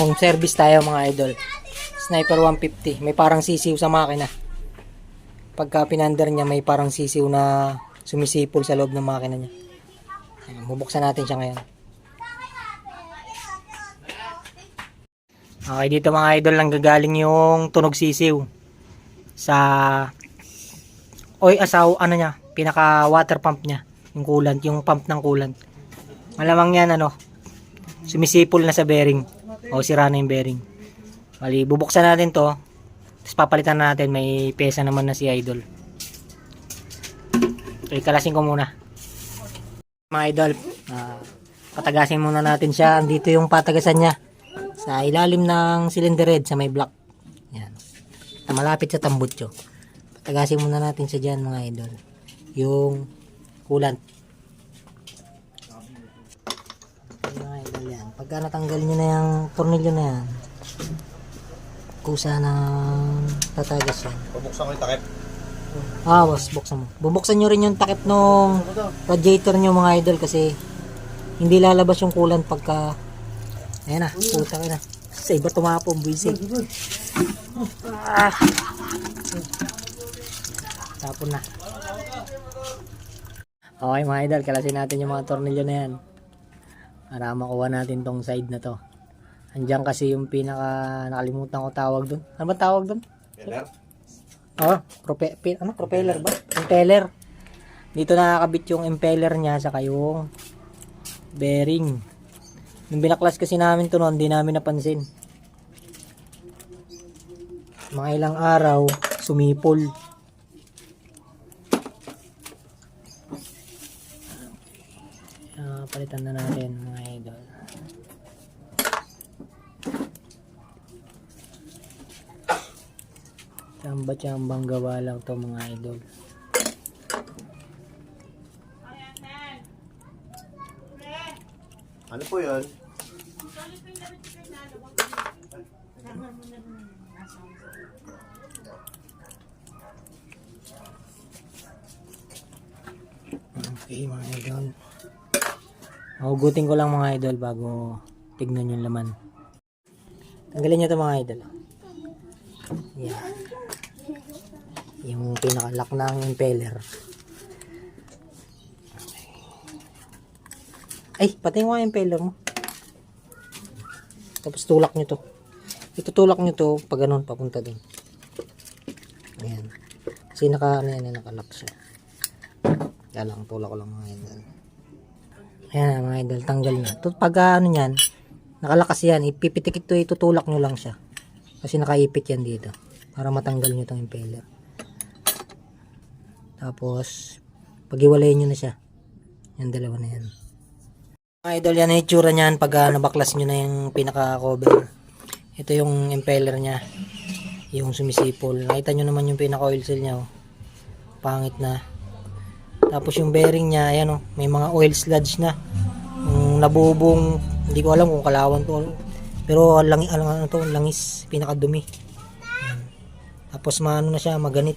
Home service tayo mga idol. Sniper 150. May parang sisiw sa makina. Pagka pinander niya, may parang sisiw na sumisipol sa loob ng makina niya. Ayan, bubuksan natin siya ngayon. Okay, dito mga idol lang gagaling yung tunog sisiw sa oy asaw ano niya pinaka water pump niya yung coolant yung pump ng coolant malamang yan ano sumisipol na sa bearing o sira na yung bearing. Bali, bubuksan natin to. Tapos papalitan natin. May pesa naman na si idol. Okay kalasin ko muna. Mga idol ah, patagasin muna natin siya. Andito yung patagasan niya. Sa ilalim ng cylinder head sa may block. Yan. Na malapit sa tambutso. Patagasin muna natin siya dyan mga idol. Yung coolant Ayan, mga idol yan pagka natanggal nyo na yung tornilyo na yan kusa ng tatagas yan. Pabuksan ko yung takip. ah boss buksan mo. Bubuksan nyo rin yung takip nung radiator nyo mga idol kasi hindi lalabas yung coolant pagka ayan na puta ka na. Sa iba tumapong buwisit ah. tapon na. Okay mga idol kalasin natin yung mga tornilyo na yan para makuha natin tong side na to andyan kasi yung pinaka nakalimutan ko tawag dun ano ba tawag dun? Keller? Oh, prope, pi- ano, propeller ba? Impeller. Dito nakakabit yung impeller niya saka yung bearing. Nung binaklas kasi namin to noon, di namin napansin. Mga ilang araw, sumipol. Palitan na natin mga idol. Chamba-chambang gawa lang to mga idol. Ano po yun? Okay mga idol. Mahugutin ko lang mga idol bago tignan yung laman. Tanggalin nyo ito mga idol. Yan. Yung pinaka-lock ng impeller. Ay, patay mo impeller mo. Tapos tulak nyo to. Itutulak nyo to pag ganun, papunta dun. Ayan. Kasi naka, ano yan, naka-lock. Kaya lang, tulak ko lang mga idol. Ayan mga idol, tanggal na. To, pag ah, ano yan, nakalakas yan, ipipitik ito, itutulak nyo lang siya. Kasi nakaipit yan dito. Para matanggal nyo itong impeller. Tapos, pag-iwalayin nyo na siya. Yung dalawa na yan. Mga idol, yan ang itsura niyan pag ah, nabaklas nyo na yung pinaka-cover. Ito yung impeller niya. Yung sumisipol. Nakita nyo naman yung pinaka-oil seal niya. Oh. Pangit na. Tapos yung bearing niya, ayan oh, may mga oil sludge na. Yung nabubong, hindi ko alam kung kalawan to. Pero lang ano, ano to, langis, pinakadumi. Ayan. Tapos maano na siya, maganit.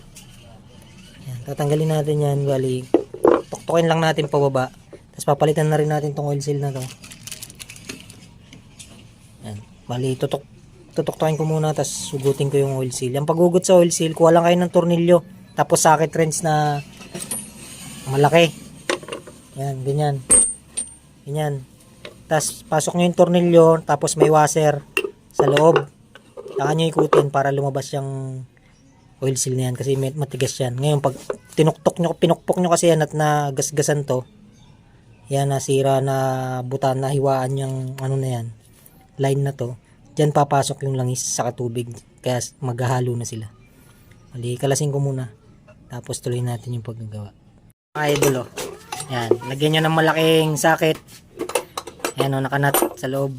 Tatanggalin natin yan, bali. Tuktukin lang natin pababa. Tapos papalitan na rin natin tong oil seal na to. Ayan. Bali, tutok tutuktukin ko muna tapos sugutin ko yung oil seal. Yung paghugot sa oil seal, kuha lang kayo ng tornilyo. Tapos socket wrench na malaki. Yan, ganyan. Ganyan. Tapos pasok nyo yung tornilyo, tapos may washer sa loob. Saka nyo ikutin para lumabas yung oil seal na yan kasi matigas yan. Ngayon pag tinuktok nyo, pinukpok nyo kasi yan at nagasgasan to, yan nasira na butan na hiwaan yung ano na yan, line na to. Diyan papasok yung langis sa tubig kaya maghahalo na sila. Mali, kalasin ko muna. Tapos tuloy natin yung paggagawa idol oh. Yan, lagyan nyo ng malaking socket. Yan oh, nakanat sa loob.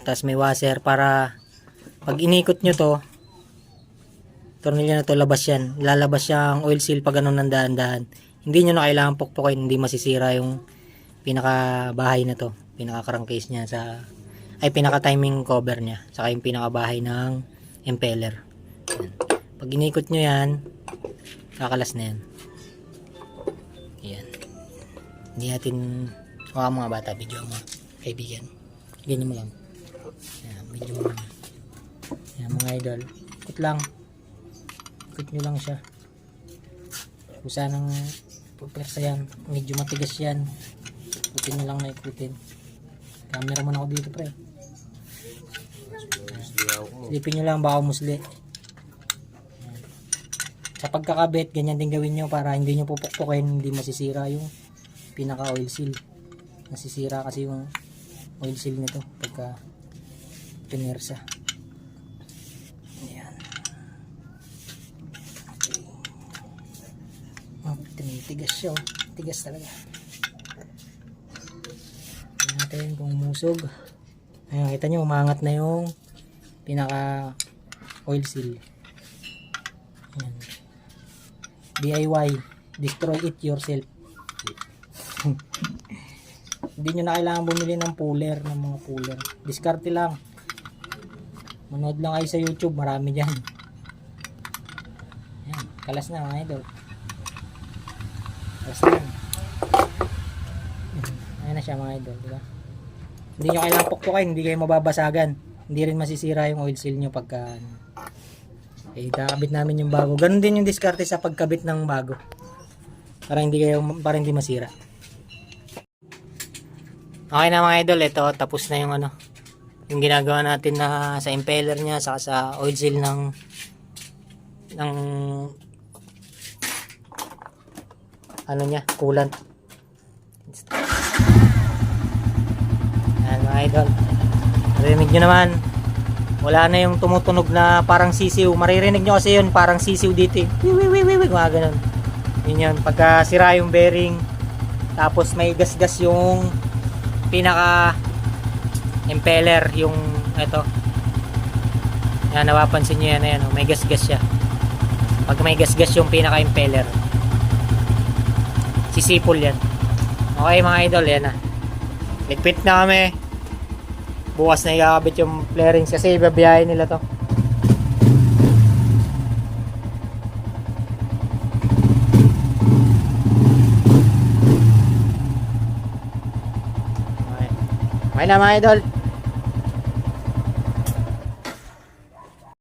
Tapos may washer para pag inikot nyo to, tornilyo na to, labas yan. Lalabas yung oil seal pag ganun ng dahan-dahan. Hindi nyo na kailangan pukpukin, hindi masisira yung pinaka bahay na to. Pinaka crankcase niya sa ay pinaka timing cover niya. Saka yung pinaka bahay ng impeller. Yan. Pag inikot nyo yan, kakalas na yan. Ayan. Hindi natin, mga mga bata, video mo. Kaibigan. Ganyan mo lang. Ayan, video mo lang. idol. Ikot lang. Ikot nyo lang siya. Kung saan ang pupersa yan. Medyo matigas yan. Ikutin nyo lang na ikutin. Camera man ako dito pre. Silipin nyo lang baka musli. Sa pagkakabit, ganyan din gawin nyo para hindi nyo pupukpukin, hindi masisira yung pinaka oil seal. Nasisira kasi yung oil seal nito pagka pinersa. Ayan. Tinitigas siya oh. Tigas talaga. Tingnan natin kung umusog. Ayan, kita nyo, umangat na yung pinaka oil seal. Ayan. DIY. Destroy it yourself. Hindi nyo na kailangan bumili ng puller, ng mga puller. Diskarte lang. Manood lang kayo sa YouTube, marami dyan. Ayan, kalas na mga idol. Na yan. Ayan na siya mga idol, di ba? Hindi nyo kailangan pukpukin, hindi kayo mababasagan. Hindi rin masisira yung oil seal nyo pagka ano. Eh, kakabit namin yung bago. Ganon din yung diskarte sa pagkabit ng bago. Para hindi kayo, para hindi masira. Okay na mga idol, ito tapos na yung ano, yung ginagawa natin na sa impeller niya saka sa oil seal ng ng ano niya, coolant. Ayan mga idol. Narinig nyo naman, wala na yung tumutunog na parang sisiw. Maririnig nyo kasi yun, parang sisiw dito. eh. Wiwiwiwiwi, mga ganun. Yun yun. Pagka sira yung bearing, tapos may gasgas yung pinaka impeller, yung ito. Yan, napapansin nyo yan, ayan, oh, may gasgas siya. Pag may gasgas yung pinaka impeller, sisipol yan. Okay mga idol, yan na. Ligpit na kami. Bukas na ikakabit yung flarings kasi ibabiyahin nila to. Okay. Okay na mga idol.